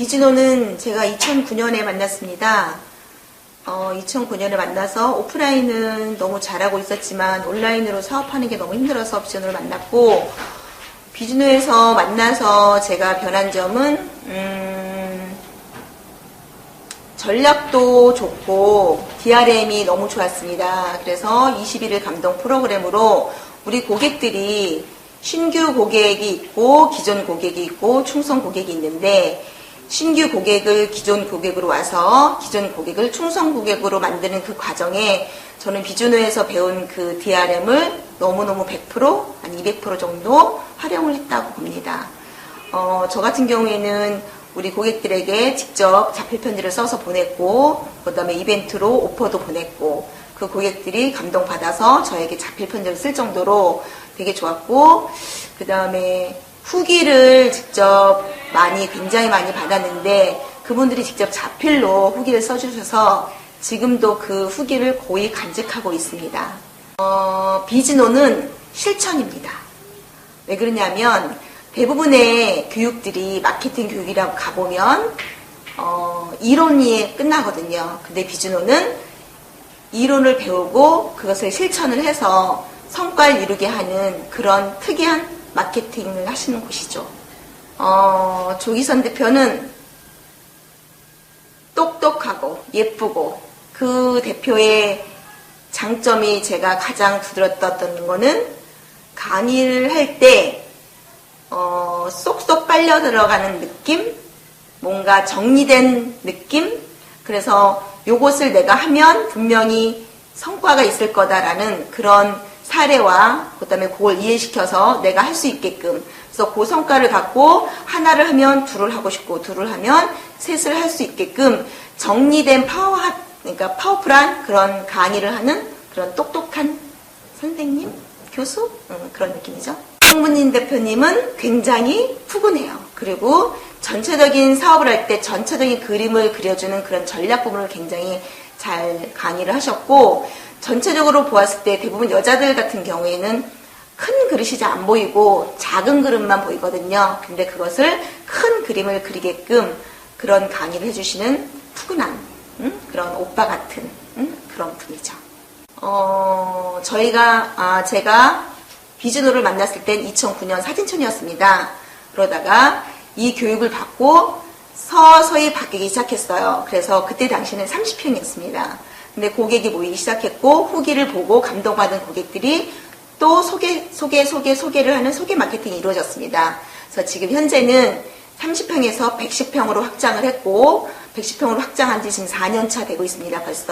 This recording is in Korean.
비즈노는 제가 2009년에 만났습니다. 어, 2009년에 만나서 오프라인은 너무 잘하고 있었지만 온라인으로 사업하는 게 너무 힘들어서 비즈노를 만났고 비즈노에서 만나서 제가 변한 점은 음, 전략도 좋고 DRM이 너무 좋았습니다. 그래서 21일 감동 프로그램으로 우리 고객들이 신규 고객이 있고 기존 고객이 있고 충성 고객이 있는데 신규 고객을 기존 고객으로 와서 기존 고객을 충성 고객으로 만드는 그 과정에 저는 비준호에서 배운 그 DRM을 너무너무 100%, 한 200% 정도 활용을 했다고 봅니다. 어, 저 같은 경우에는 우리 고객들에게 직접 자필 편지를 써서 보냈고, 그 다음에 이벤트로 오퍼도 보냈고, 그 고객들이 감동받아서 저에게 자필 편지를 쓸 정도로 되게 좋았고, 그 다음에 후기를 직접 많이, 굉장히 많이 받았는데, 그분들이 직접 자필로 후기를 써주셔서 지금도 그 후기를 고이 간직하고 있습니다. 어, 비즈노는 실천입니다. 왜 그러냐면 대부분의 교육들이 마케팅 교육이라고 가보면 어, 이론이 끝나거든요. 근데 비즈노는 이론을 배우고 그것을 실천을 해서 성과를 이루게 하는 그런 특이한 마케팅을 하시는 곳이죠. 어, 조기선 대표는 똑똑하고 예쁘고 그 대표의 장점이 제가 가장 두드러졌던 거는 강의를 할때 어, 쏙쏙 빨려 들어가는 느낌, 뭔가 정리된 느낌. 그래서 요것을 내가 하면 분명히 성과가 있을 거다라는 그런 사례와 그다음에 그걸 이해시켜서 내가 할 수 있게끔 그래서 그 성과를 갖고 하나를 하면 둘을 하고 싶고 둘을 하면 셋을 할 수 있게끔 정리된 파워 그러니까 파워풀한 그런 강의를 하는 그런 똑똑한 선생님, 교수 음, 그런 느낌이죠. 홍문인 대표님은 굉장히 푸근해요. 그리고 전체적인 사업을 할 때 전체적인 그림을 그려주는 그런 전략 부분을 굉장히 잘 강의를 하셨고 전체적으로 보았을 때 대부분 여자들 같은 경우에는 큰 그릇이 잘 안 보이고 작은 그릇만 보이거든요. 근데 그것을 큰 그림을 그리게끔 그런 강의를 해주시는 푸근한 음? 그런 오빠 같은 음? 그런 분이죠. 어, 저희가 아, 제가 비즈노를 만났을 땐 2009년 사진촌이었습니다. 그러다가 이 교육을 받고 서서히 바뀌기 시작했어요. 그래서 그때 당시는 30평이었습니다. 근데 고객이 모이기 시작했고 후기를 보고 감동받은 고객들이 또 소개, 소개, 소개, 소개를 하는 소개 마케팅이 이루어졌습니다. 그래서 지금 현재는 30평에서 110평으로 확장을 했고 110평으로 확장한 지 지금 4년 차 되고 있습니다. 벌써.